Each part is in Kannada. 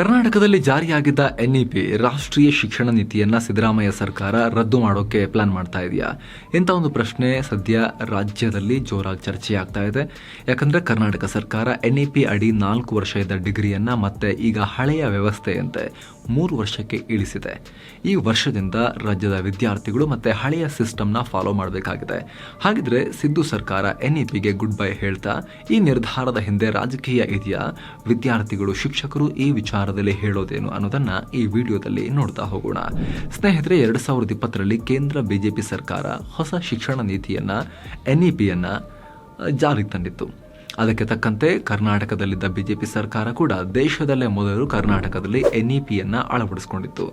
ಕರ್ನಾಟಕದಲ್ಲಿ ಜಾರಿಯಾಗಿದ್ದ ಎನ್ಇಪಿ ರಾಷ್ಟ್ರೀಯ ಶಿಕ್ಷಣ ನೀತಿಯನ್ನ ಸಿದ್ದರಾಮಯ್ಯ ಸರ್ಕಾರ ರದ್ದು ಮಾಡೋಕೆ ಪ್ಲಾನ್ ಮಾಡ್ತಾ ಇದೆಯಾ? ಇಂಥ ಒಂದು ಪ್ರಶ್ನೆ ಸದ್ಯ ರಾಜ್ಯದಲ್ಲಿ ಜೋರಾಗಿ ಚರ್ಚೆ ಆಗ್ತಾ ಇದೆ. ಯಾಕಂದ್ರೆ ಕರ್ನಾಟಕ ಸರ್ಕಾರ ಎನ್ಇಪಿ ಅಡಿ ನಾಲ್ಕು ವರ್ಷ ಇದ್ದ ಡಿಗ್ರಿಯನ್ನ ಮತ್ತೆ ಈಗ ಹಳೆಯ ವ್ಯವಸ್ಥೆಯಂತೆ ಮೂರು ವರ್ಷಕ್ಕೆ ಇಳಿಸಿದೆ. ಈ ವರ್ಷದಿಂದ ರಾಜ್ಯದ ವಿದ್ಯಾರ್ಥಿಗಳು ಮತ್ತೆ ಹಳೆಯ ಸಿಸ್ಟಮ್ನ ಫಾಲೋ ಮಾಡಬೇಕಾಗಿದೆ. ಹಾಗಿದ್ರೆ ಸಿದ್ದು ಸರ್ಕಾರ ಎನ್ಇಪಿಗೆ ಗುಡ್ ಬೈ ಹೇಳ್ತಾ, ಈ ನಿರ್ಧಾರದ ಹಿಂದೆ ರಾಜಕೀಯ ಇದೆಯಾ? ವಿದ್ಯಾರ್ಥಿಗಳು, ಶಿಕ್ಷಕರು ಈ ವಿಚಾರದಲ್ಲಿ ಹೇಳೋದೇನು ಅನ್ನೋದನ್ನ ಈ ವಿಡಿಯೋದಲ್ಲಿ ನೋಡ್ತಾ ಹೋಗೋಣ. ಸ್ನೇಹಿತರೆ, ಎರಡ್ ಸಾವಿರದ ಇಪ್ಪತ್ತರಲ್ಲಿ ಕೇಂದ್ರ ಬಿಜೆಪಿ ಸರ್ಕಾರ ಹೊಸ ಶಿಕ್ಷಣ ನೀತಿಯನ್ನ ಎನ್ಇಪಿಯನ್ನ ಜಾರಿಗೆ ತಂದಿತ್ತು. ಅದಕ್ಕೆ ತಕ್ಕಂತೆ ಕರ್ನಾಟಕದಲ್ಲಿದ್ದ ಬಿಜೆಪಿ ಸರ್ಕಾರ ಕೂಡ ದೇಶದಲ್ಲೇ ಮೊದಲು ಕರ್ನಾಟಕದಲ್ಲಿ ಎನ್ಇಪಿಯನ್ನ ಅಳವಡಿಸಿಕೊಂಡಿತ್ತು.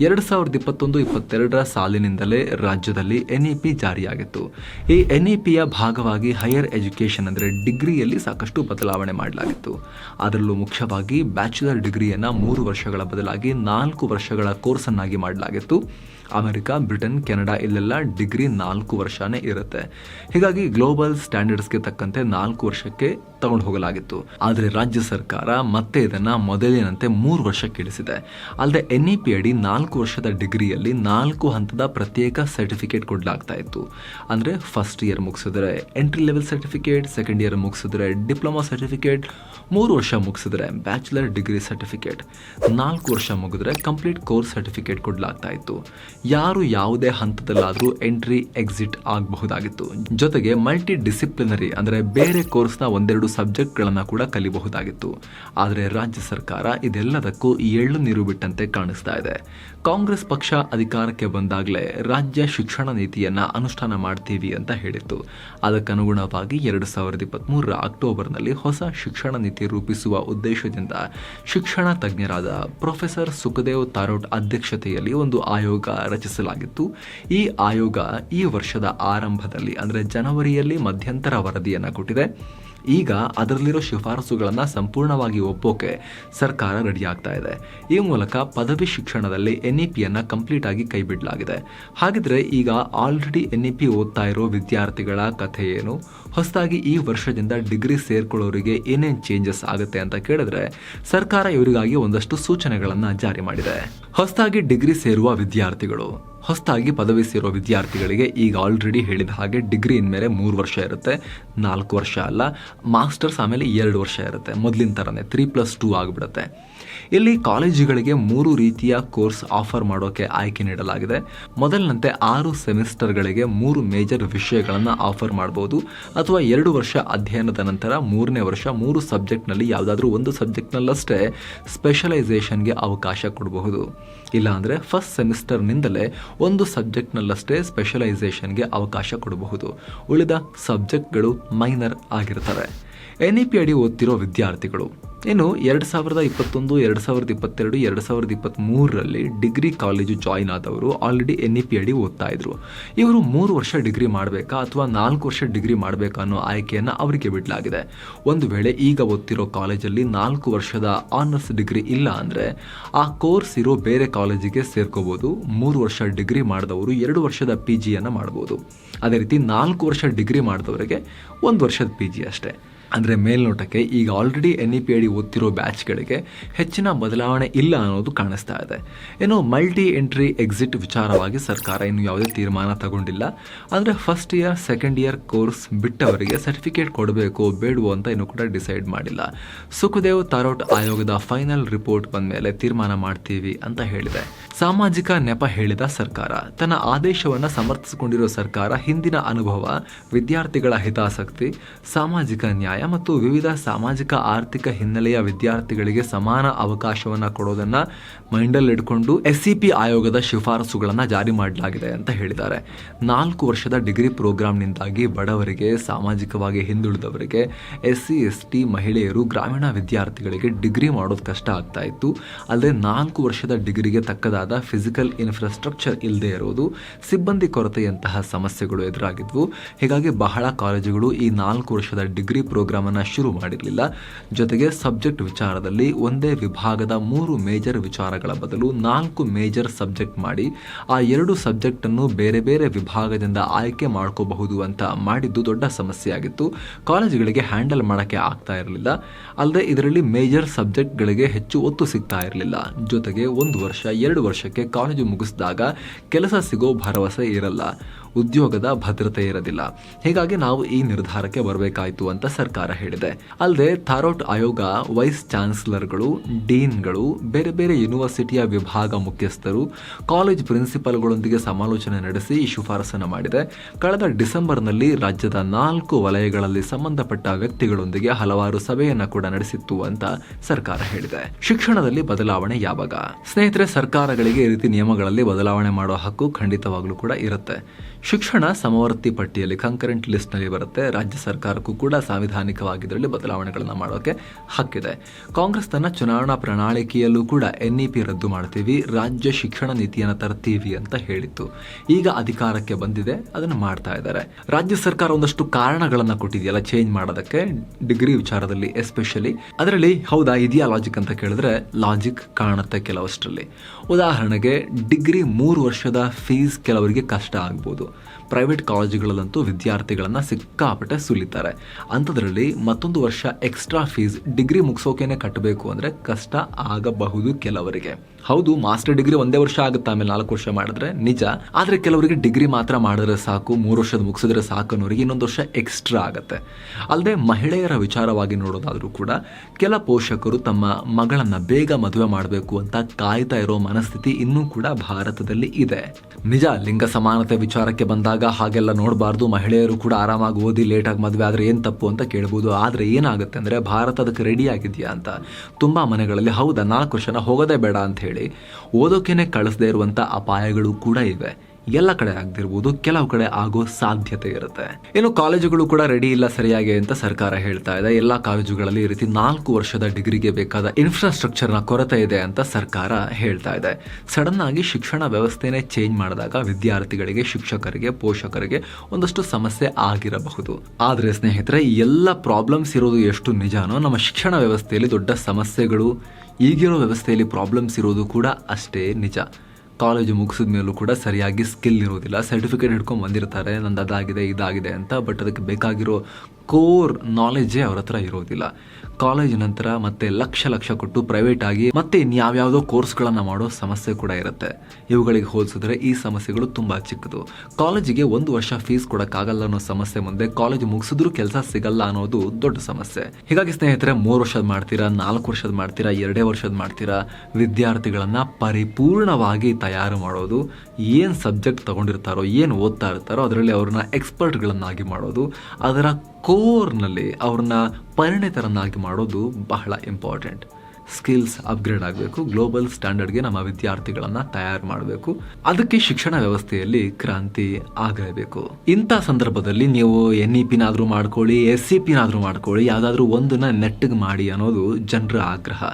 ಎರಡು ಸಾವಿರದ ಇಪ್ಪತ್ತೊಂದು, ಇಪ್ಪತ್ತೆರಡರ ಸಾಲಿನಿಂದಲೇ ರಾಜ್ಯದಲ್ಲಿ ಎನ್ಇಪಿ ಜಾರಿಯಾಗಿತ್ತು. ಈ ಎನ್ಇಪಿಯ ಭಾಗವಾಗಿ ಹೈಯರ್ ಎಜುಕೇಷನ್ ಅಂದರೆ ಡಿಗ್ರಿಯಲ್ಲಿ ಸಾಕಷ್ಟು ಬದಲಾವಣೆ ಮಾಡಲಾಗಿತ್ತು. ಅದರಲ್ಲೂ ಮುಖ್ಯವಾಗಿ ಬ್ಯಾಚುಲರ್ ಡಿಗ್ರಿಯನ್ನು ಮೂರು ವರ್ಷಗಳ ಬದಲಾಗಿ ನಾಲ್ಕು ವರ್ಷಗಳ ಕೋರ್ಸನ್ನಾಗಿ ಮಾಡಲಾಗಿತ್ತು. ಅಮೆರಿಕ ಬ್ರಿಟನ್ ಕೆನಡಾ ಇಲ್ಲೆಲ್ಲ ಡಿಗ್ರಿ ನಾಲ್ಕು ವರ್ಷನೇ ಇರುತ್ತೆ. ಹೀಗಾಗಿ ಗ್ಲೋಬಲ್ ಸ್ಟ್ಯಾಂಡರ್ಡ್ಸ್ಗೆ ತಕ್ಕಂತೆ ನಾಲ್ಕು ವರ್ಷಕ್ಕೆ ತಗೊಂಡು ಹೋಗಲಾಗಿತ್ತು. ಆದರೆ ರಾಜ್ಯ ಸರ್ಕಾರ ಮತ್ತೆ ಇದನ್ನ ಮೊದಲಿನಂತೆ ಮೂರು ವರ್ಷಕ್ಕೆ ಇಳಿಸಿದೆ ಅಲ್ಲದೆ ಎನ್ ಇ ಪಿ ಅಡಿ ನಾಲ್ಕು ವರ್ಷದ ಡಿಗ್ರಿಯಲ್ಲಿ ನಾಲ್ಕು ಹಂತದ ಪ್ರತ್ಯೇಕ ಸರ್ಟಿಫಿಕೇಟ್ ಕೊಡಲಾಗ್ತಾ ಇತ್ತು. ಅಂದ್ರೆ first year ಮುಗಿಸಿದ್ರೆ entry level certificate second year ಮುಗಿಸಿದ್ರೆ diploma certificate ಮೂರು ವರ್ಷ ಮುಗಿಸಿದ್ರೆ ಬ್ಯಾಚುಲರ್ ಡಿಗ್ರಿ ಸರ್ಟಿಫಿಕೇಟ್ ನಾಲ್ಕು ವರ್ಷ ಮುಗಿದ್ರೆ ಕಂಪ್ಲೀಟ್ ಕೋರ್ಸ್ ಸರ್ಟಿಫಿಕೇಟ್ ಕೊಡಲಾಗ್ತಾ ಇತ್ತು. ಯಾರು ಯಾವುದೇ ಹಂತದಲ್ಲಾದರೂ ಎಂಟ್ರಿ ಎಕ್ಸಿಟ್ ಆಗಬಹುದಾಗಿತ್ತು. ಜೊತೆಗೆ ಮಲ್ಟಿ ಡಿಸಿಪ್ಲಿನರಿ ಅಂದರೆ ಬೇರೆ ಕೋರ್ಸ್ನ ಒಂದೆರಡು ಸಬ್ಜೆಕ್ಟ್ಗಳನ್ನು ಕೂಡ ಕಲಿಬಹುದಾಗಿತ್ತು. ಆದರೆ ರಾಜ್ಯ ಸರ್ಕಾರ ಇದೆಲ್ಲದಕ್ಕೂ ಎಳ್ಳು ನೀರು ಬಿಟ್ಟಂತೆ ಕಾಣಿಸ್ತಾ ಇದೆ. ಕಾಂಗ್ರೆಸ್ ಪಕ್ಷ ಅಧಿಕಾರಕ್ಕೆ ಬಂದಾಗಲೇ ರಾಜ್ಯ ಶಿಕ್ಷಣ ನೀತಿಯನ್ನು ಅನುಷ್ಠಾನ ಮಾಡ್ತೀವಿ ಅಂತ ಹೇಳಿತ್ತು. ಅದಕ್ಕನುಗುಣವಾಗಿ ಎರಡು ಸಾವಿರದ ಇಪ್ಪತ್ತ್ಮೂರರ ಅಕ್ಟೋಬರ್ನಲ್ಲಿ ಹೊಸ ಶಿಕ್ಷಣ ನೀತಿ ರೂಪಿಸುವ ಉದ್ದೇಶದಿಂದ ಶಿಕ್ಷಣ ತಜ್ಞರಾದ ಪ್ರೊಫೆಸರ್ ಸುಖದೇವ್ ತಾರೋಟ್ ಅಧ್ಯಕ್ಷತೆಯಲ್ಲಿ ಒಂದು ಆಯೋಗ ರಚಿಸಲಾಗಿತ್ತು. ಈ ಆಯೋಗ ಈ ವರ್ಷದ ಆರಂಭದಲ್ಲಿ ಅಂದರೆ ಜನವರಿಯಲ್ಲಿ ಮಧ್ಯಂತರ ವರದಿಯನ್ನು ಕೊಟ್ಟಿದೆ. ಈಗ ಅದರಲ್ಲಿರೋ ಶಿಫಾರಸುಗಳನ್ನು ಸಂಪೂರ್ಣವಾಗಿ ಒಪ್ಪೋಕೆ ಸರ್ಕಾರ ರೆಡಿ ಆಗ್ತಾ ಇದೆ. ಈ ಮೂಲಕ ಪದವಿ ಶಿಕ್ಷಣದಲ್ಲಿ ಎನ್ ಇ ಪಿಯನ್ನು ಕಂಪ್ಲೀಟ್ ಆಗಿ ಕೈಬಿಡಲಾಗಿದೆ ಹಾಗಿದ್ರೆ ಈಗ ಆಲ್ರೆಡಿ ಎನ್ ಇ ಪಿ ಓದ್ತಾ ಇರೋ ವಿದ್ಯಾರ್ಥಿಗಳ ಕಥೆ ಏನು? ಹೊಸದಾಗಿ ಈ ವರ್ಷದಿಂದ ಡಿಗ್ರಿ ಸೇರ್ಕೊಳ್ಳೋರಿಗೆ ಏನೇನು ಚೇಂಜಸ್ ಆಗುತ್ತೆ ಅಂತ ಕೇಳಿದ್ರೆ ಸರ್ಕಾರ ಇವರಿಗಾಗಿ ಒಂದಷ್ಟು ಸೂಚನೆಗಳನ್ನು ಜಾರಿ ಮಾಡಿದೆ. ಹೊಸದಾಗಿ ಡಿಗ್ರಿ ಸೇರುವ ವಿದ್ಯಾರ್ಥಿಗಳು. ಹೊಸದಾಗಿ ಪದವಿ ಸೇರೋ ವಿದ್ಯಾರ್ಥಿಗಳಿಗೆ ಈಗ ಆಲ್ರೆಡಿ ಹೇಳಿದ ಹಾಗೆ ಡಿಗ್ರಿ ಇನ್ಮೇಲೆ ಮೂರು ವರ್ಷ ಇರುತ್ತೆ. ನಾಲ್ಕು ವರ್ಷ ಅಲ್ಲ ಮಾಸ್ಟರ್ಸ್ ಆಮೇಲೆ ಎರಡು ವರ್ಷ ಇರುತ್ತೆ. ಮೊದಲಿನ ಥರನೇ ತ್ರೀ ಪ್ಲಸ್ ಟೂ ಆಗಿಬಿಡುತ್ತೆ. ಇಲ್ಲಿ ಕಾಲೇಜುಗಳಿಗೆ ಮೂರು ರೀತಿಯ ಕೋರ್ಸ್ ಆಫರ್ ಮಾಡೋಕೆ ಆಯ್ಕೆ ನೀಡಲಾಗಿದೆ. ಮೊದಲಿನಂತೆ ಆರು ಸೆಮಿಸ್ಟರ್ಗಳಿಗೆ ಮೂರು ಮೇಜರ್ ವಿಷಯಗಳನ್ನು ಆಫರ್ ಮಾಡಬಹುದು ಅಥವಾ ಎರಡು ವರ್ಷ ಅಧ್ಯಯನದ ನಂತರ ಮೂರನೇ ವರ್ಷ ಮೂರು ಸಬ್ಜೆಕ್ಟ್ನಲ್ಲಿ ಯಾವುದಾದ್ರೂ ಒಂದು ಸಬ್ಜೆಕ್ಟ್ನಲ್ಲಷ್ಟೇ ಸ್ಪೆಷಲೈಸೇಷನ್ಗೆ ಅವಕಾಶ ಕೊಡಬಹುದು. ಇಲ್ಲಾಂದರೆ ಫಸ್ಟ್ ಸೆಮಿಸ್ಟರ್ನಿಂದಲೇ ಒಂದು ಸಬ್ಜೆಕ್ಟ್ನಲ್ಲಷ್ಟೇ ಸ್ಪೆಷಲೈಸೇಷನ್ಗೆ ಅವಕಾಶ ಕೊಡಬಹುದು. ಉಳಿದ ಸಬ್ಜೆಕ್ಟ್ಗಳು ಮೈನರ್ ಆಗಿರ್ತವೆ ಎನ್ ಇ ಪಿ ಅಡಿ ಓದ್ತಿರೋ ವಿದ್ಯಾರ್ಥಿಗಳು, ಇನ್ನು ಎರಡು ಸಾವಿರದ ಇಪ್ಪತ್ತೊಂದು, ಎರಡು ಸಾವಿರದ ಇಪ್ಪತ್ತೆರಡು, ಎರಡು ಸಾವಿರದ ಇಪ್ಪತ್ತ್ಮೂರರಲ್ಲಿ ಡಿಗ್ರಿ ಕಾಲೇಜು ಜಾಯಿನ್ ಆದವರು ಆಲ್ರೆಡಿ ಎನ್ ಇ ಪಿ ಅಡಿ ಓದ್ತಾ ಇದ್ರು. ಇವರು ಮೂರು ವರ್ಷ ಡಿಗ್ರಿ ಮಾಡಬೇಕಾ ಅಥವಾ ನಾಲ್ಕು ವರ್ಷ ಡಿಗ್ರಿ ಮಾಡಬೇಕಾ ಅನ್ನೋ ಆಯ್ಕೆಯನ್ನು ಅವರಿಗೆ ಬಿಡಲಾಗಿದೆ. ಒಂದು ವೇಳೆ ಈಗ ಓದ್ತಿರೋ ಕಾಲೇಜಲ್ಲಿ ನಾಲ್ಕು ವರ್ಷದ ಆನರ್ಸ್ ಡಿಗ್ರಿ ಇಲ್ಲ ಅಂದರೆ ಆ ಕೋರ್ಸ್ ಇರೋ ಬೇರೆ ಕಾಲೇಜಿಗೆ ಸೇರ್ಕೋಬೋದು. ಮೂರು ವರ್ಷ ಡಿಗ್ರಿ ಮಾಡಿದವರು ಎರಡು ವರ್ಷದ ಪಿ ಜಿಯನ್ನು ಮಾಡ್ಬೋದು. ಅದೇ ರೀತಿ ನಾಲ್ಕು ವರ್ಷ ಡಿಗ್ರಿ ಮಾಡಿದವರಿಗೆ ಒಂದು ವರ್ಷದ ಪಿ ಜಿ ಅಷ್ಟೇ. ಅಂದರೆ ಮೇಲ್ನೋಟಕ್ಕೆ ಈಗ ಆಲ್ರೆಡಿ ಎನ್ ಇ ಪಿ ಅಡಿ ಓದ್ತಿರೋ ಬ್ಯಾಚ್ಗಳಿಗೆ ಹೆಚ್ಚಿನ ಬದಲಾವಣೆ ಇಲ್ಲ ಅನ್ನೋದು ಕಾಣಿಸ್ತಾ ಇದೆ. ಏನು ಮಲ್ಟಿ ಎಂಟ್ರಿ ಎಕ್ಸಿಟ್ ವಿಚಾರವಾಗಿ ಸರ್ಕಾರ ಇನ್ನು ಯಾವುದೇ ತೀರ್ಮಾನ ತಗೊಂಡಿಲ್ಲ. ಅಂದರೆ first year second year course ಬಿಟ್ಟವರಿಗೆ certificate ಕೊಡಬೇಕು, ಬೇಡವೋ ಅಂತ ಇನ್ನೂ ಕೂಡ ಡಿಸೈಡ್ ಮಾಡಿಲ್ಲ. ಸುಖದೇವ್ ತಾರೋಟ್ ಆಯೋಗದ ಫೈನಲ್ ರಿಪೋರ್ಟ್ ಬಂದ ಮೇಲೆ ತೀರ್ಮಾನ ಮಾಡ್ತೀವಿ ಅಂತ ಹೇಳಿದೆ. ಸಾಮಾಜಿಕ ನೆಪ ಹೇಳಿದ ಸರ್ಕಾರ. ತನ್ನ ಆದೇಶವನ್ನು ಸಮರ್ಥಿಸಿಕೊಂಡಿರುವ ಸರ್ಕಾರ ಹಿಂದಿನ ಅನುಭವ, ವಿದ್ಯಾರ್ಥಿಗಳ ಹಿತಾಸಕ್ತಿ, ಸಾಮಾಜಿಕ ನ್ಯಾಯ ಮತ್ತು ವಿವಿಧ ಸಾಮಾಜಿಕ ಆರ್ಥಿಕ ಹಿನ್ನೆಲೆಯ ವಿದ್ಯಾರ್ಥಿಗಳಿಗೆ ಸಮಾನ ಅವಕಾಶವನ್ನು ಕೊಡೋದನ್ನು ಮೈಂಡಲ್ಲಿ ಇಟ್ಕೊಂಡು ಎಸ್ ಸಿ ಪಿ ಆಯೋಗದ ಶಿಫಾರಸುಗಳನ್ನು ಜಾರಿ ಮಾಡಲಾಗಿದೆ ಅಂತ ಹೇಳಿದ್ದಾರೆ. ನಾಲ್ಕು ವರ್ಷದ ಡಿಗ್ರಿ ಪ್ರೋಗ್ರಾಂನಿಂದಾಗಿ ಬಡವರಿಗೆ, ಸಾಮಾಜಿಕವಾಗಿ ಹಿಂದುಳಿದವರಿಗೆ ಎಸ್ ಸಿ ಎಸ್ ಟಿ ಮಹಿಳೆಯರು ಗ್ರಾಮೀಣ ವಿದ್ಯಾರ್ಥಿಗಳಿಗೆ ಡಿಗ್ರಿ ಮಾಡೋದು ಕಷ್ಟ ಆಗ್ತಾ ಇತ್ತು. ಅಲ್ಲದೆ ನಾಲ್ಕು ವರ್ಷದ ಡಿಗ್ರಿಗೆ ತಕ್ಕದಾದ ಫಿಸಿಕಲ್ ಇನ್ಫ್ರಾಸ್ಟ್ರಕ್ಚರ್ ಇಲ್ಲದೆ ಇರೋದು ಸಿಬ್ಬಂದಿ ಕೊರತೆಯಂತಹ ಸಮಸ್ಯೆಗಳು ಎದುರಾಗಿದ್ವು. ಹೀಗಾಗಿ ಬಹಳ ಕಾಲೇಜುಗಳು ಈ ನಾಲ್ಕು ವರ್ಷದ ಡಿಗ್ರಿ ಪ್ರೋಗ್ರಾಮ್ ಅನ್ನ ಶುರು ಮಾಡಿರಲಿಲ್ಲ. ಜೊತೆಗೆ ಸಬ್ಜೆಕ್ಟ್ ವಿಚಾರದಲ್ಲಿ ಒಂದೇ ವಿಭಾಗದ ಮೂರು ಮೇಜರ್ ವಿಚಾರಗಳ ಬದಲು ನಾಲ್ಕು ಮೇಜರ್ ಸಬ್ಜೆಕ್ಟ್ ಮಾಡಿ, ಆ ಎರಡು ಸಬ್ಜೆಕ್ಟ್ ಅನ್ನು ಬೇರೆ ಬೇರೆ ವಿಭಾಗದಿಂದ ಆಯ್ಕೆ ಮಾಡ್ಕೋಬಹುದು ಅಂತ ಮಾಡಿದ್ದು ದೊಡ್ಡ ಸಮಸ್ಯೆ ಆಗಿತ್ತು ಕಾಲೇಜುಗಳಿಗೆ ಹ್ಯಾಂಡಲ್ ಮಾಡೋಕ್ಕೆ ಆಗ್ತಾ ಇರಲಿಲ್ಲ. ಅಲ್ಲದೆ ಇದರಲ್ಲಿ ಮೇಜರ್ ಸಬ್ಜೆಕ್ಟ್ಗಳಿಗೆ ಹೆಚ್ಚು ಒತ್ತು ಸಿಗ್ತಾ ಇರಲಿಲ್ಲ. ಜೊತೆಗೆ ಒಂದು ವರ್ಷ, ಎರಡು ವರ್ಷಕ್ಕೆ ಕಾಲೇಜು ಮುಗಿಸಿದಾಗ ಕೆಲಸ ಸಿಗೋ ಭರವಸೆ ಇರಲ್ಲ. ಉದ್ಯೋಗದ ಭದ್ರತೆ ಇರೋದಿಲ್ಲ. ಹೀಗಾಗಿ ನಾವು ಈ ನಿರ್ಧಾರಕ್ಕೆ ಬರಬೇಕಾಯಿತು ಅಂತ ಸರ್ಕಾರ ಹೇಳಿದೆ. ಅಲ್ಲದೆ ಥಾರೋಟ್ ಆಯೋಗ, ವೈಸ್ ಚಾನ್ಸಲರ್ಗಳು, ಡೀನ್ಗಳು, ಬೇರೆ ಬೇರೆ ಯೂನಿವರ್ಸಿಟಿಯ ವಿಭಾಗ ಮುಖ್ಯಸ್ಥರು, ಕಾಲೇಜ್ ಪ್ರಿನ್ಸಿಪಲ್ಗಳೊಂದಿಗೆ ಸಮಾಲೋಚನೆ ನಡೆಸಿ ಈ ಶಿಫಾರಸನ್ನು ಮಾಡಿದೆ. ಕಳೆದ ಡಿಸೆಂಬರ್ನಲ್ಲಿ ರಾಜ್ಯದ ನಾಲ್ಕು ವಲಯಗಳಲ್ಲಿ ಸಂಬಂಧಪಟ್ಟ ವ್ಯಕ್ತಿಗಳೊಂದಿಗೆ ಹಲವಾರು ಸಭೆಯನ್ನು ಕೂಡ ನಡೆಸಿತ್ತು ಅಂತ ಸರ್ಕಾರ ಹೇಳಿದೆ. ಶಿಕ್ಷಣದಲ್ಲಿ ಬದಲಾವಣೆ ಯಾವಾಗ? ಸ್ನೇಹಿತರೆ, ಸರ್ಕಾರಗಳಿಗೆ ಈ ರೀತಿ ನಿಯಮಗಳಲ್ಲಿ ಬದಲಾವಣೆ ಮಾಡುವ ಹಕ್ಕು ಖಂಡಿತವಾಗ್ಲೂ ಕೂಡ ಇರುತ್ತೆ. ಶಿಕ್ಷಣ ಸಮವರ್ತಿ ಪಟ್ಟಿಯಲ್ಲಿ ಕಂಕರೆಂಟ್ ಲಿಸ್ಟ್ನಲ್ಲಿ ಬರುತ್ತೆ. ರಾಜ್ಯ ಸರ್ಕಾರಕ್ಕೂ ಕೂಡ ಸಾಂವಿಧಾನಿಕವಾಗಿ ಇದರಲ್ಲಿ ಬದಲಾವಣೆಗಳನ್ನು ಮಾಡೋಕ್ಕೆ ಹಕ್ಕಿದೆ. ಕಾಂಗ್ರೆಸ್ ತನ್ನ ಚುನಾವಣಾ ಪ್ರಣಾಳಿಕೆಯಲ್ಲೂ ಕೂಡ ಎನ್ ಇ ಪಿ ರದ್ದು ಮಾಡ್ತೀವಿ, ರಾಜ್ಯ ಶಿಕ್ಷಣ ನೀತಿಯನ್ನು ತರ್ತೀವಿ ಅಂತ ಹೇಳಿತ್ತು. ಈಗ ಅಧಿಕಾರಕ್ಕೆ ಬಂದಿದೆ, ಅದನ್ನು ಮಾಡ್ತಾ ಇದ್ದಾರೆ. ರಾಜ್ಯ ಸರ್ಕಾರ ಒಂದಷ್ಟು ಕಾರಣಗಳನ್ನು ಕೊಟ್ಟಿದೆಯಲ್ಲ ಚೇಂಜ್ ಮಾಡೋದಕ್ಕೆ ಡಿಗ್ರಿ ವಿಚಾರದಲ್ಲಿ ಎಸ್ಪೆಷಲಿ ಅದರಲ್ಲಿ ಹೌದಾ, ಇದೆಯಾ ಲಾಜಿಕ್ ಅಂತ ಕೇಳಿದ್ರೆ ಲಾಜಿಕ್ ಕಾಣುತ್ತೆ ಕೆಲವಷ್ಟರಲ್ಲಿ. ಉದಾಹರಣೆಗೆ ಡಿಗ್ರಿ ಮೂರು ವರ್ಷದ ಫೀಸ್ ಕೆಲವರಿಗೆ ಕಷ್ಟ ಆಗ್ಬೋದು. ಪ್ರೈವೇಟ್ ಕಾಲೇಜುಗಳಲ್ಲಂತೂ ವಿದ್ಯಾರ್ಥಿಗಳನ್ನು ಸಿಕ್ಕಾಪಟ್ಟೆ ಸುಲಿತಾರೆ. ಅಂಥದ್ರಲ್ಲಿ ಮತ್ತೊಂದು ವರ್ಷ ಎಕ್ಸ್ಟ್ರಾ ಫೀಸ್ ಡಿಗ್ರಿ ಮುಗಿಸೋಕೆ ಕಟ್ಟಬೇಕು ಅಂದರೆ ಕಷ್ಟ ಆಗಬಹುದು ಕೆಲವರಿಗೆ. ಹೌದು ಮಾಸ್ಟರ್ ಡಿಗ್ರಿ ಒಂದೇ ವರ್ಷ ಆಗುತ್ತೆ, ಆಮೇಲೆ ನಾಲ್ಕು ವರ್ಷ ಮಾಡಿದ್ರೆ, ನಿಜ. ಆದರೆ ಕೆಲವರಿಗೆ ಡಿಗ್ರಿ ಮಾತ್ರ ಮಾಡಿದ್ರೆ ಸಾಕು, ಮೂರು ವರ್ಷದ ಮುಗಿಸಿದ್ರೆ ಸಾಕು ಅನ್ನೋರಿಗೆ ಇನ್ನೊಂದು ವರ್ಷ ಎಕ್ಸ್ಟ್ರಾ ಆಗುತ್ತೆ. ಅಲ್ಲದೆ ಮಹಿಳೆಯರ ವಿಚಾರವಾಗಿ ನೋಡೋದಾದರೂ ಕೂಡ, ಕೆಲ ಪೋಷಕರು ತಮ್ಮ ಮಗಳನ್ನ ಬೇಗ ಮದುವೆ ಮಾಡಬೇಕು ಅಂತ ಕಾಯ್ತಾ ಇರೋ ಮನಸ್ಥಿತಿ ಇನ್ನೂ ಕೂಡ ಭಾರತದಲ್ಲಿ ಇದೆ. ನಿಜ, ಲಿಂಗ ಸಮಾನತೆ ವಿಚಾರಕ್ಕೆ ಬಂದಾಗ ಹಾಗೆಲ್ಲ ನೋಡಬಾರ್ದು, ಮಹಿಳೆಯರು ಕೂಡ ಆರಾಮಾಗಿ ಓದಿ ಲೇಟಾಗಿ ಮದುವೆ ಆದರೆ ಏನು ತಪ್ಪು ಅಂತ ಕೇಳ್ಬೋದು. ಆದರೆ ಏನಾಗುತ್ತೆ ಅಂದರೆ ಭಾರತ ಅದಕ್ಕೆ ರೆಡಿ ಆಗಿದೆಯಾ ಅಂತ. ತುಂಬ ಮನೆಗಳಲ್ಲಿ, ಹೌದಾ, ನಾಲ್ಕು ವರ್ಷನ ಹೋಗೋದೇ ಬೇಡ ಅಂತ ಹೇಳಿ. ಓದೋಕೆನೆ ಕಳಿಸದೇ ಇರುವಂಥ ಅಪಾಯಗಳು ಕೂಡ ಇವೆ. ಎಲ್ಲ ಕಡೆ ಆಗದಿರ್ಬೋದು, ಕೆಲವು ಕಡೆ ಆಗೋ ಸಾಧ್ಯತೆ ಇರುತ್ತೆ. ಇನ್ನು ಕಾಲೇಜುಗಳು ಕೂಡ ರೆಡಿ ಇಲ್ಲ ಸರಿಯಾಗಿ ಅಂತ ಸರ್ಕಾರ ಹೇಳ್ತಾ ಇದೆ. ಎಲ್ಲ ಕಾಲೇಜುಗಳಲ್ಲಿ ಈ ರೀತಿ ನಾಲ್ಕು ವರ್ಷದ ಡಿಗ್ರಿಗೆ ಬೇಕಾದ ಇನ್ಫ್ರಾಸ್ಟ್ರಕ್ಚರ್ನ ಕೊರತೆ ಇದೆ ಅಂತ ಸರ್ಕಾರ ಹೇಳ್ತಾ ಇದೆ. ಸಡನ್ ಆಗಿ ಶಿಕ್ಷಣ ವ್ಯವಸ್ಥೆನೇ ಚೇಂಜ್ ಮಾಡಿದಾಗ ವಿದ್ಯಾರ್ಥಿಗಳಿಗೆ, ಶಿಕ್ಷಕರಿಗೆ, ಪೋಷಕರಿಗೆ ಒಂದಷ್ಟು ಸಮಸ್ಯೆ ಆಗಿರಬಹುದು. ಆದ್ರೆ ಸ್ನೇಹಿತರೆ ಎಲ್ಲ ಪ್ರಾಬ್ಲಮ್ಸ್ ಇರೋದು ಎಷ್ಟು ನಿಜಾನೋ, ನಮ್ಮ ಶಿಕ್ಷಣ ವ್ಯವಸ್ಥೆಯಲ್ಲಿ ದೊಡ್ಡ ಸಮಸ್ಯೆಗಳು ಈಗಿರೋ ವ್ಯವಸ್ಥೆಯಲ್ಲಿ ಪ್ರಾಬ್ಲಮ್ಸ್ ಇರೋದು ಕೂಡ ಅಷ್ಟೇ ನಿಜ. ಕಾಲೇಜು ಮುಗಿಸಿದ ಮೇಲೂ ಕೂಡ ಸರಿಯಾಗಿ ಸ್ಕಿಲ್ ಇರೋದಿಲ್ಲ ಸರ್ಟಿಫಿಕೇಟ್ ಹಿಡ್ಕೊಂಡು ಬಂದಿರ್ತಾರೆ. ನಂದು ಅದಾಗಿದೆ, ಇದಾಗಿದೆ ಅಂತ. ಬಟ್ ಅದಕ್ಕೆ ಬೇಕಾಗಿರೋ ಕೋರ್ ನಾಲೆಜೇ ಅವ್ರ ಹತ್ರ ಇರೋದಿಲ್ಲ ಕಾಲೇಜ್ ನಂತರ ಮತ್ತೆ ಲಕ್ಷ ಲಕ್ಷ ಕೊಟ್ಟು ಪ್ರೈವೇಟ್ ಆಗಿ ಮತ್ತೆ ಇನ್ಯಾವ್ಯಾವುದೋ ಕೋರ್ಸ್ಗಳನ್ನು ಮಾಡೋ ಸಮಸ್ಯೆ ಕೂಡ ಇರುತ್ತೆ. ಇವುಗಳಿಗೆ ಹೋಲಿಸಿದ್ರೆ ಈ ಸಮಸ್ಯೆಗಳು ತುಂಬ ಚಿಕ್ಕದು. ಕಾಲೇಜಿಗೆ ಒಂದು ವರ್ಷ ಫೀಸ್ ಕೊಡೋಕ್ಕಾಗಲ್ಲ ಅನ್ನೋ ಸಮಸ್ಯೆ ಮುಂದೆ ಕಾಲೇಜ್ ಮುಗಿಸಿದ್ರೂ ಕೆಲಸ ಸಿಗಲ್ಲ ಅನ್ನೋದು ದೊಡ್ಡ ಸಮಸ್ಯೆ. ಹೀಗಾಗಿ ಸ್ನೇಹಿತರೆ, ಮೂರು ವರ್ಷದ ಮಾಡ್ತೀರಾ, ನಾಲ್ಕು ವರ್ಷದ ಮಾಡ್ತೀರಾ, ಎರಡೇ ವರ್ಷದ ಮಾಡ್ತೀರಾ, ವಿದ್ಯಾರ್ಥಿಗಳನ್ನ ಪರಿಪೂರ್ಣವಾಗಿ ತಯಾರು ಮಾಡೋದು? ಏನು ಸಬ್ಜೆಕ್ಟ್ ತೊಗೊಂಡಿರ್ತಾರೋ, ಏನು ಓದ್ತಾ ಇರ್ತಾರೋ, ಅದರಲ್ಲಿ ಅವ್ರನ್ನ ಎಕ್ಸ್ಪರ್ಟ್ಗಳನ್ನಾಗಿ ಮಾಡೋದು, ಅದರ ಕೋರ್ನಲ್ಲಿ ಅವ್ರನ್ನ ಪರಿಣಿತರನ್ನಾಗಿ ಮಾಡೋದು ಬಹಳ ಇಂಪಾರ್ಟೆಂಟ್ ಸ್ಕಿಲ್ಸ್ ಅಪ್ಗ್ರೇಡ್ ಆಗಬೇಕು. ಗ್ಲೋಬಲ್ ಸ್ಟ್ಯಾಂಡರ್ಡ್ಗೆ ನಮ್ಮ ವಿದ್ಯಾರ್ಥಿಗಳನ್ನ ತಯಾರು ಮಾಡಬೇಕು. ಅದಕ್ಕೆ ಶಿಕ್ಷಣ ವ್ಯವಸ್ಥೆಯಲ್ಲಿ ಕ್ರಾಂತಿ ಆಗಲೇಬೇಕು. ಇಂಥ ಸಂದರ್ಭದಲ್ಲಿ ನೀವು ಎನ್ ಇ ಪಿನಾದರೂ ಮಾಡ್ಕೊಳ್ಳಿ ಎಸ್ ಸಿ ಪಿನಾದರೂ ಮಾಡ್ಕೊಳ್ಳಿ, ಯಾವುದಾದ್ರೂ ಒಂದನ್ನ ನೆಟ್ಟಿಗೆ ಮಾಡಿ ಅನ್ನೋದು ಜನರ ಆಗ್ರಹ.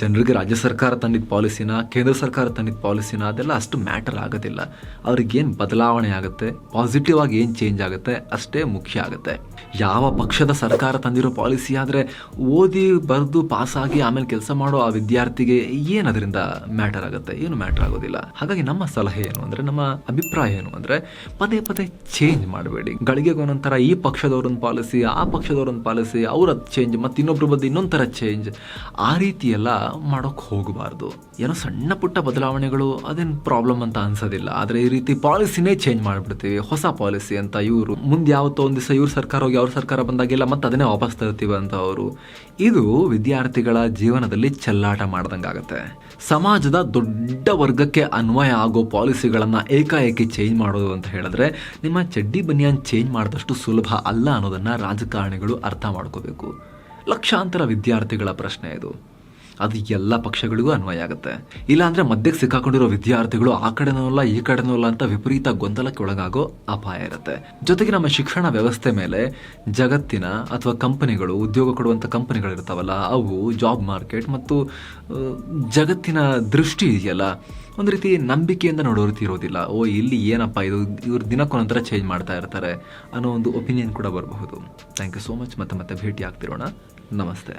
ಜನರಿಗೆ ರಾಜ್ಯ ಸರ್ಕಾರ ತಂದಿದ್ದ ಪಾಲಿಸಿನ ಕೇಂದ್ರ ಸರ್ಕಾರ ತಂದಿದ್ದ ಪಾಲಿಸಿನ ಅದೆಲ್ಲ ಅಷ್ಟು ಮ್ಯಾಟರ್ ಆಗೋದಿಲ್ಲ. ಅವ್ರಿಗೇನು ಬದಲಾವಣೆ ಆಗುತ್ತೆ ಪಾಸಿಟಿವ್ ಆಗಿ ಏನು ಚೇಂಜ್ ಆಗುತ್ತೆ ಅಷ್ಟೇ ಮುಖ್ಯ ಆಗುತ್ತೆ. ಯಾವ ಪಕ್ಷದ ಸರ್ಕಾರ ತಂದಿರೋ ಪಾಲಿಸಿ ಆದರೆ ಓದಿ ಬರೆದು ಪಾಸಾಗಿ ಆಮೇಲೆ ಕೆಲಸ ಮಾಡೋ ಆ ವಿದ್ಯಾರ್ಥಿಗೆ ಏನು ಅದರಿಂದ ಮ್ಯಾಟರ್ ಆಗುತ್ತೆ? ಏನು ಮ್ಯಾಟರ್ ಆಗೋದಿಲ್ಲ. ಹಾಗಾಗಿ ನಮ್ಮ ಸಲಹೆ ಏನು ಅಂದರೆ, ನಮ್ಮ ಅಭಿಪ್ರಾಯ ಏನು ಅಂದರೆ, ಪದೇ ಪದೇ ಚೇಂಜ್ ಮಾಡಬೇಡಿ. ಗಳಿಗೆಗೆ ಒಂದೊಂಥರ ಈ ಪಕ್ಷದವ್ರೊಂದು ಪಾಲಿಸಿ, ಆ ಪಕ್ಷದವ್ರೊಂದು ಪಾಲಿಸಿ, ಅವರ ಚೇಂಜ್ ಮತ್ತು ಇನ್ನೊಬ್ರು ಬಂದು ಇನ್ನೊಂಥರ ಥರ ಚೇಂಜ್ ಆ ರೀತಿ ಎಲ್ಲ ಮಾಡೋಕ್ಕೆ ಹೋಗಬಾರ್ದು. ಏನೋ ಸಣ್ಣ ಪುಟ್ಟ ಬದಲಾವಣೆಗಳು, ಅದೇನು ಪ್ರಾಬ್ಲಮ್ ಅಂತ ಅನ್ಸೋದಿಲ್ಲ. ಆದರೆ ಈ ರೀತಿ ಪಾಲಿಸಿನೇ ಚೇಂಜ್ ಮಾಡಿಬಿಡ್ತೀವಿ. ಹೊಸ ಪಾಲಿಸಿ ಅಂತ ಇವರು. ಮುಂದೆ ಯಾವತ್ತೋ ಒಂದು ದಿವಸ ಇವ್ರ ಸರ್ಕಾರ ಹೋಗಿ ಅವ್ರ ಸರ್ಕಾರ ಬಂದಾಗೆಲ್ಲ ಮತ್ತೆ ಅದನ್ನೇ ವಾಪಸ್ ತರ್ತೀವಿ ಅಂತ ಅವರು. ಇದು ವಿದ್ಯಾರ್ಥಿಗಳ ಜೀವನದಲ್ಲಿ ಚೆಲ್ಲಾಟ ಮಾಡ್ದಂಗಾಗತ್ತೆ. ಸಮಾಜದ ದೊಡ್ಡ ವರ್ಗಕ್ಕೆ ಅನ್ವಯ ಆಗೋ ಪಾಲಿಸಿಗಳನ್ನು ಏಕಾಏಕಿ ಚೇಂಜ್ ಮಾಡೋದು ಅಂತ ಹೇಳಿದ್ರೆ ನಿಮ್ಮ ಚಡ್ಡಿ ಬನಿಯಾನ್ ಚೇಂಜ್ ಮಾಡಿದಷ್ಟು ಸುಲಭ ಅಲ್ಲ ಅನ್ನೋದನ್ನು ರಾಜಕಾರಣಿಗಳು ಅರ್ಥ ಮಾಡ್ಕೋಬೇಕು. ಲಕ್ಷಾಂತರ ವಿದ್ಯಾರ್ಥಿಗಳ ಪ್ರಶ್ನೆ ಇದು. ಅದು ಎಲ್ಲ ಪಕ್ಷಗಳಿಗೂ ಅನ್ವಯ ಆಗುತ್ತೆ. ಇಲ್ಲಾಂದ್ರೆ ಮಧ್ಯಕ್ಕೆ ಸಿಕ್ಕಾಕೊಂಡಿರೋ ವಿದ್ಯಾರ್ಥಿಗಳು ಆ ಕಡೆನೂ ಅಲ್ಲ, ಈ ಕಡೆನೂ ಅಲ್ಲ ಅಂತ ವಿಪರೀತ ಗೊಂದಲಕ್ಕೆ ಒಳಗಾಗೋ ಅಪಾಯ ಇರುತ್ತೆ. ಜೊತೆಗೆ ನಮ್ಮ ಶಿಕ್ಷಣ ವ್ಯವಸ್ಥೆ ಮೇಲೆ ಜಗತ್ತಿನ ಅಥವಾ ಕಂಪನಿಗಳು, ಉದ್ಯೋಗ ಕೊಡುವಂಥ ಕಂಪನಿಗಳಿರ್ತಾವಲ್ಲ, ಅವು ಜಾಬ್ ಮಾರ್ಕೆಟ್ ಮತ್ತು ಜಗತ್ತಿನ ದೃಷ್ಟಿ ಇದೆಯಲ್ಲ, ಒಂದು ರೀತಿ ನಂಬಿಕೆಯಿಂದ ನೋಡೋ ರೀತಿ ಇರೋದಿಲ್ಲ ಓ, ಇಲ್ಲಿ ಏನಪ್ಪ ಇದು, ಇವ್ರು ದಿನಕ್ಕೊಂದರ ಚೇಂಜ್ ಮಾಡ್ತಾ ಇರ್ತಾರೆ ಅನ್ನೋ ಒಂದು ಒಪಿನಿಯನ್ ಕೂಡ ಬರಬಹುದು. ಥ್ಯಾಂಕ್ ಯು ಸೋ ಮಚ್ ಮತ್ತೆ ಮತ್ತೆ ಭೇಟಿ ಆಗ್ತಿರೋಣ ನಮಸ್ತೆ.